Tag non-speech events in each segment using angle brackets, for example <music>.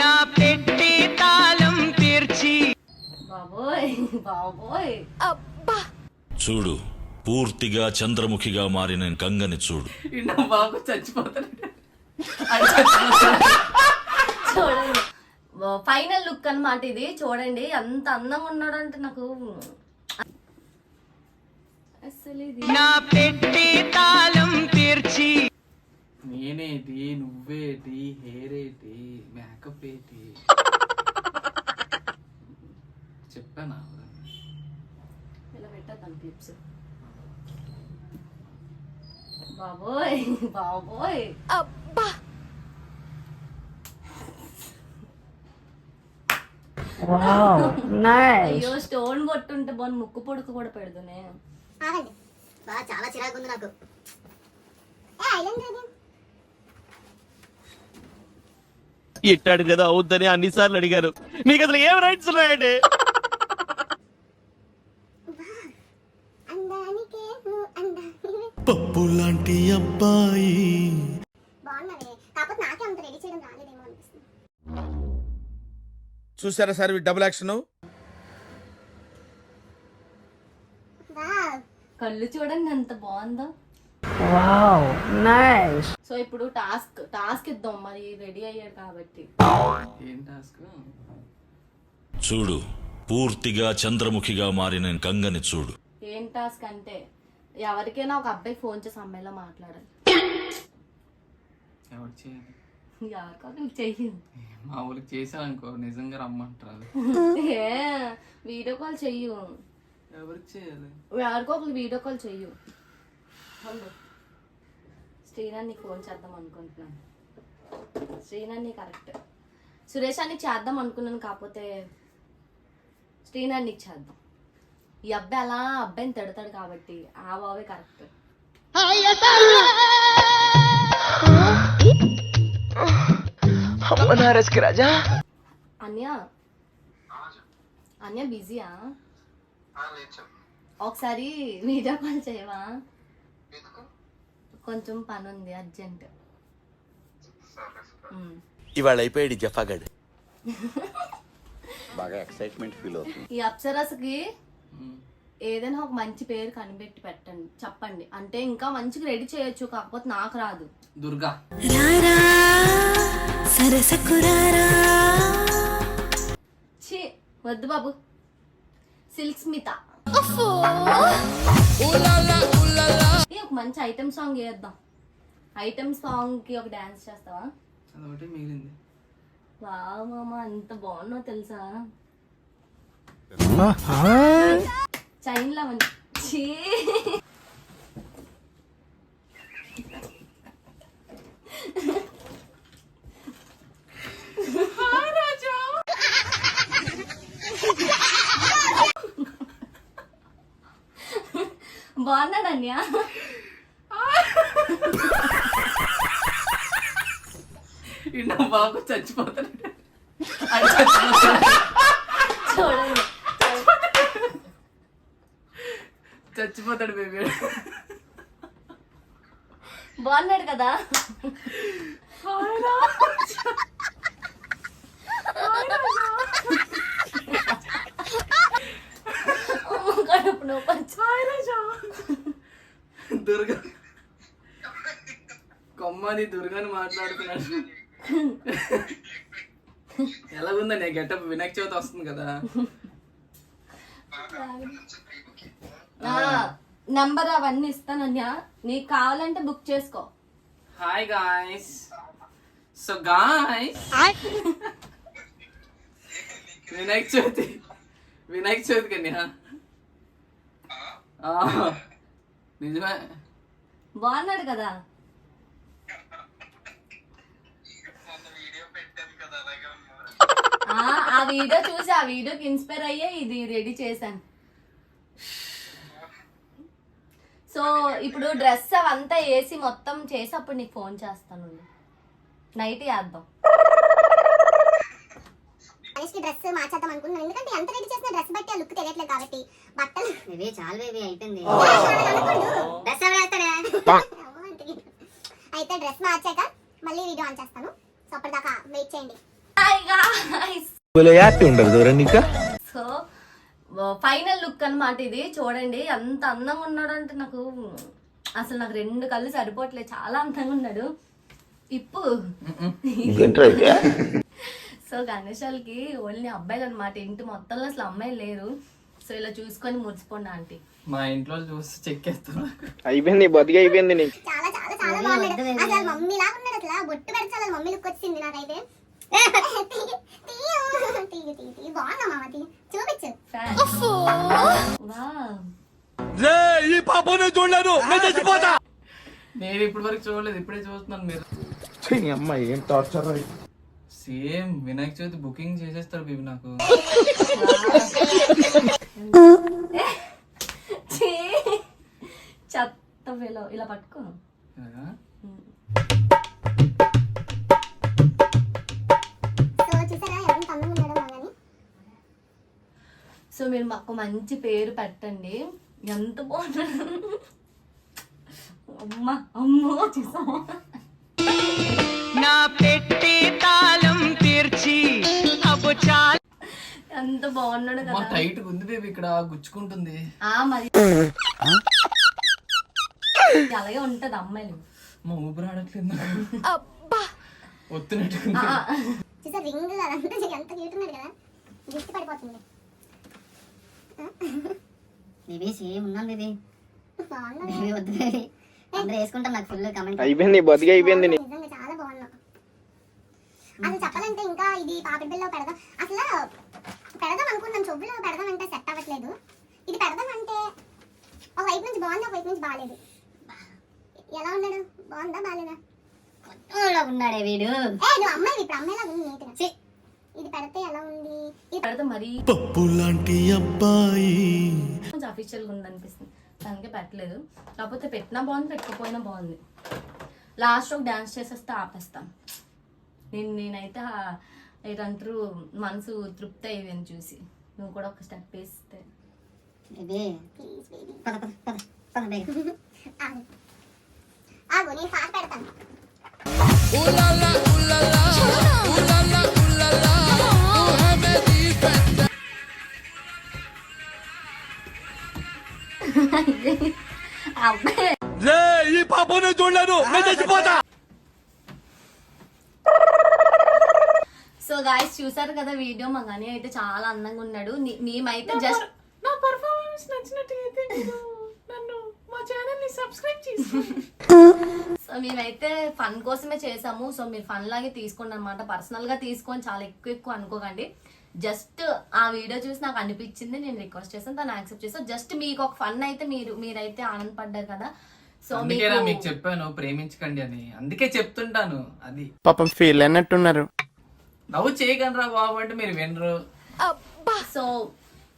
నా పెట్టి తాళం తీర్చి. బాబోయ్ బాబోయ్. చూడు పూర్తిగా చంద్రముఖిగా మారిన గంగని చూడు. బాబు చచ్చిపోతాడు. చూడండి. ఫైనల్ లుక్ అన్నమాట ఇది. చూడండి అంత అందంగా ఉన్నాడంటే నాకు. అసలు ఇది నా పెట్టి తాళం తీర్చి. నేనేటి నువ్వేటి హెయిర్ ఏంటి మేకప్ ఏంటి? చెప్పానా? ఇలా పెట్టేద్దాం క్లిప్స్. బాబోయ్ బాబోయ్. అయ్యో స్టోన్ కొట్టుంటే బాగుంది ముక్కు పొడుకు కూడా పెడుతునే. ఆగండి. బా చాలా చిరాకు ఉంది నాకు ఏ ఐలాండ్ అది ఇట్టాడు కదా అవుద్దని అన్నిసార్లు అడిగారు. మీకు అసలు ఏం రైట్స్ ఉన్నాయండి? పప్పు లాంటి అబ్బాయి. చూసారా సార్ డబుల్ యాక్షన్ కళ్ళు చూడండి ఎంత బాగుందో. సో ఇప్పుడు టాస్క్ టాస్క్ ఇద్దాం. మరి రెడీ అయ్యాడు కాబట్టి. ఏం టాస్క్ చూడు పూర్తిగా చంద్రముఖిగా మారిన గంగని చూడు. ఏం టాస్క్ అంటే ఎవరికైనా ఒక అబ్బాయి ఫోన్ చేసి అమ్మాయిలో మాట్లాడాలి. ఎవరు చేయాలి? ఎవరికో చెయ్యి మా ఊరికి చేసాను అనుకో నిజంగా రమ్మంటారు. ఏ వీడియో కాల్ చెయ్యు. ఎవరికి చేయాలి? ఎవరికో ఒక వీడియో కాల్ చెయ్యు. నీకు ఫోన్ చేద్దాం అనుకుంటున్నాను. శ్రీనాథ్ నీ కరెక్ట్ సురేష్ నీకు చేద్దాం అనుకున్నాను కాకపోతే శ్రీనాథ్ నీకు చేద్దాం. ఈ అబ్బాయి అలా అబ్బాయిని తిడతాడు కాబట్టి ఆ బావే కరెక్ట్ రాజా. అన్య. అన్య బిజీయా? ఒకసారి వీడియో కాల్ చేయవా? కొంచెం పని ఉంది అర్జెంట్. ఇవాళ అయిపోయాడు జఫాగడ్. <laughs> ఈ అప్సరస్కి ఏదైనా ఒక మంచి పేరు కనిపెట్టి పెట్టండి చెప్పండి. అంటే ఇంకా మంచిగా రెడీ చేయొచ్చు కాకపోతే నాకు రాదు. దుర్గా. ఛీ వద్దు బాబు. సిల్క్ స్మిత. మంచి ఐటమ్ సాంగ్ వేద్దాం. ఐటమ్ సాంగ్కి ఒక డాన్స్ చేస్తావా? అదొకటి మిగిలింది. వా మామ అంత బాగున్నావు తెలుసా? చైన్ లా ఉంది. ఛీ ఈయన బాబు చచ్చిపోతాడు. అది చచ్చిపోతాడు. చూడండి చచ్చిపోతాడు బేబీ. బాగున్నాడు కదా? కడుపు నొప్పి. దుర్గా కొమ్మని దుర్గాని మాట్లాడుతున్నాడు. ఎలాగుందండి గెటప్? వినాయక చవితి వస్తుంది కదా. ఆ, నంబర్ అవన్నీ ఇస్తానన్య నీకు కావాలంటే బుక్ చేసుకో. Hi guys so guys Vinayaka Chavithi. Vinayaka Chavithi కన్యా ఆ, నిజమే. బాగున్నాడు కదా. ఆ, వీడియో చూసి ఆ వీడియోకి ఇన్స్పైర్ అయ్యే ఇది రెడీ చేశాను. సో ఇప్పుడు డ్రెస్ అవంతా వేసి మొత్తం చేసి అప్పుడు నీకు ఫోన్ చేస్తాను. నైట్ వేద్దాం మనిషికి డ్రెస్ మార్చేద్దాం అనుకున్నాను ఎందుకంటే ఎంత రెడీ చేసిన డ్రెస్ బట్టి ఆ లుక్ తెలియట్లేదు కాబట్టి బట్టలు. బేబీ చాలు బేబీ అయిపోయింది. డ్రెస్ ఎవరు వేస్తాడే? <laughs> అయితే డ్రెస్ మార్చాక మళ్ళీ వీడియో ఆన్ చేస్తాను. సో అప్పటిదాకా వెయిట్ చేయండి. హాయ్ గాయ్స్ హ్యాపీ ఉండదు దూరం సో ఫైనల్ లుక్ అన్నమాట ఇది. చూడండి ఎంత అందంగా ఉన్నాడు అంటే నాకు అసలు నాకు రెండు కళ్ళు సరిపోవట్లేదు చాలా అందంగా ఉన్నాడు. ఇప్పు. సో గణేశాలకి ఓన్లీ అబ్బాయిలు అనమాట ఇంటి మొత్తంలో అసలు అమ్మాయిలు లేరు. సో ఇలా చూసుకొని మురిసిపోండి ఆంటీ. మా ఇంట్లో చూసి అయిపోయింది బతికి అయిపోయింది నీకు. చాలా చాలా చాలా బాగున్నాడు. అసలు మమ్మీ లాగా ఉన్నాడు అసలు. బొట్టు పెడితే అసలు మమ్మీ లుక్ వచ్చింది నాకైతే. <laughs> చూడలేదు నేను చచ్చిపోతా. నేను ఇప్పటి వరకు చూడలేదు. ఇప్పుడే చూస్తున్నాను మీరు. అమ్మ ఏం torture same Vinayaka Chavithi booking చేసేస్తారు బేబీ నాకు! <laughs> చెత్త వేలో ఇలా పట్టుకో? సో మీరు మాకు మంచి పేరు పెట్టండి. ఎంత బాగున్నాడు అమ్మ అమ్మో చూసావా? నా పెట్టి తాళం తీర్చి అబ్బు చాలు. ఎంత బాగున్నాడు మా కదా. టైట్ ఉంది బేబీ ఇక్కడ గుచ్చుకుంటుంది. ఆ మరి. అలాగే ఉంటది అమ్మాయిలు. మా ఊపిరి ఆడట్లేదు నాకు. ఒత్తినట్టు ఆ, చూసా రింగ్ అదంతా ఎంత క్యూట్ ఉన్నాడు కదా. దిష్టి పడిపోతుంది. బేబీ సేమ్ ఉన్నాను బేబీ. బేబీ వద్దు బేబీ. అందరూ వేసుకుంటారు నాకు ఫుల్ కమెంట్ అయిపోయింది బతికి అయిపోయింది నీకు నిజంగా చాలా బాగున్నావు అసలు చెప్పాలంటే ఇంకా ఇది పాపిడి బిల్లో పెడదాం. అసలు పెడదాం అనుకుంటాం చెవులో పెడదాం అంటే సెట్ అవ్వట్లేదు. ఇది పెడదాం అంటే ఒక వైపు నుంచి బాగుంది ఒక వైపు నుంచి బాగాలేదు ఎలా ఉన్నాడు? బాగుందా బాగాలేదా ఉన్నాడే వీడు. ఏ నువ్వు అమ్మాయి ఇప్పుడు అమ్మాయిలా ఉంది నీట్గా. ఇది పెడితే ఎలా ఉంది? ఇది పెడితే మరీ. పప్పు లాంటి అబ్బాయి. కొంచెం అఫీషియల్గా ఉంది అనిపిస్తుంది దానికే పెట్టలేదు. కాకపోతే పెట్టినా బాగుంది పెట్టకపోయినా బాగుంది. లాస్ట్ ఒక డ్యాన్స్ చేసేస్తే ఆపేస్తాం. నేను నేనైతే ఏంటంటారు మనసు తృప్తి అయ్యింది చూసి. నువ్వు కూడా ఒక స్టెప్ వేస్తే. Baby please baby. పద పద పద పద బేబీ. ఆగు. ఆగు నేను పాట పెడతాను. అబ్బాయి ఈ పాపనే చూడలేదు నేను చచ్చిపోతా సో గాయస్ చూసారు కదా వీడియో? మా గని అయితే చాలా అందంగా ఉన్నాడు. మేమైతే జస్ట్ నా పర్ఫార్మెన్స్ నచ్చినట్టయితే నన్ను మా ఛానల్ని సబ్స్క్రైబ్ చేసుకోండి సో మేమైతే ఫన్ కోసమే చేసాము. సో మీరు ఫన్ లాగే తీసుకోండి అనమాట పర్సనల్గా తీసుకొని చాలా ఎక్కువ ఎక్కువ అనుకోకండి. జస్ట్ ఆ వీడియో చూసి నాకు అనిపించింది నేను రిక్వెస్ట్ చేశాను తను యాక్సెప్ట్ చేస్తాను జస్ట్ మీకు ఒక ఫన్ అయితే మీరు మీరైతే ఆనందపడ్డారు కదా. సో మీకు మీకు చెప్పాను ప్రేమించకండి అని. అందుకే చెప్తుంటాను అది. పాపం ఫీల్ అన్నట్టున్నారు నవ్వు చేయగలరా బాబు అంటే మీరు వినరు. సో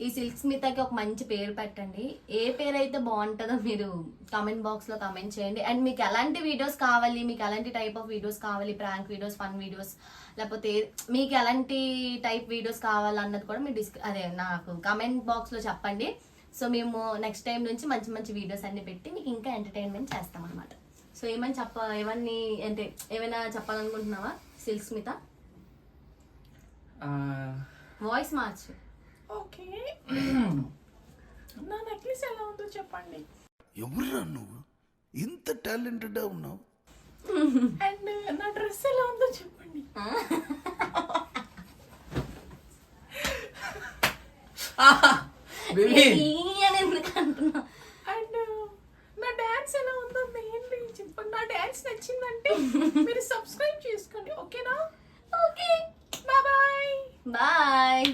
ఈ సిల్క్ స్మితకి ఒక మంచి పేరు పెట్టండి. ఏ పేరు అయితే బాగుంటుందో మీరు కామెంట్ బాక్స్లో కామెంట్ చేయండి. అండ్ మీకు ఎలాంటి వీడియోస్ కావాలి మీకు ఎలాంటి టైప్ ఆఫ్ వీడియోస్ కావాలి ప్రాంక్ వీడియోస్ ఫన్ వీడియోస్ లేకపోతే మీకు ఎలాంటి టైప్ వీడియోస్ కావాలన్నది కూడా మీరు డిస్క అదే నాకు కామెంట్ బాక్స్లో చెప్పండి. సో మేము నెక్స్ట్ టైం నుంచి మంచి మంచి వీడియోస్ అన్ని పెట్టి మీకు ఇంకా ఎంటర్టైన్మెంట్ చేస్తాం అనమాట సో ఏమని చెప్ప ఏమని అంటే ఏమైనా చెప్పాలనుకుంటున్నావా? సిల్క్ స్మిత వాయిస్ మార్చు. ఓకే. నా నెక్లెస్ ఎలా ఉందో చెప్పండి. ఎవరురా నువ్వు? ఇంత టాలెంటెడ్గా ఉన్నావు? అండ్ నా డ్రెస్ ఎలా ఉందో చెప్పండి. అండ్ నా డాన్స్ ఎలా ఉందో మెయిన్ చెప్పండి. నా డాన్స్ నచ్చిందంటే మీరు సబ్స్క్రైబ్ చేసుకోండి ఓకేనా? ఓకే. బాయ్. బాయ్.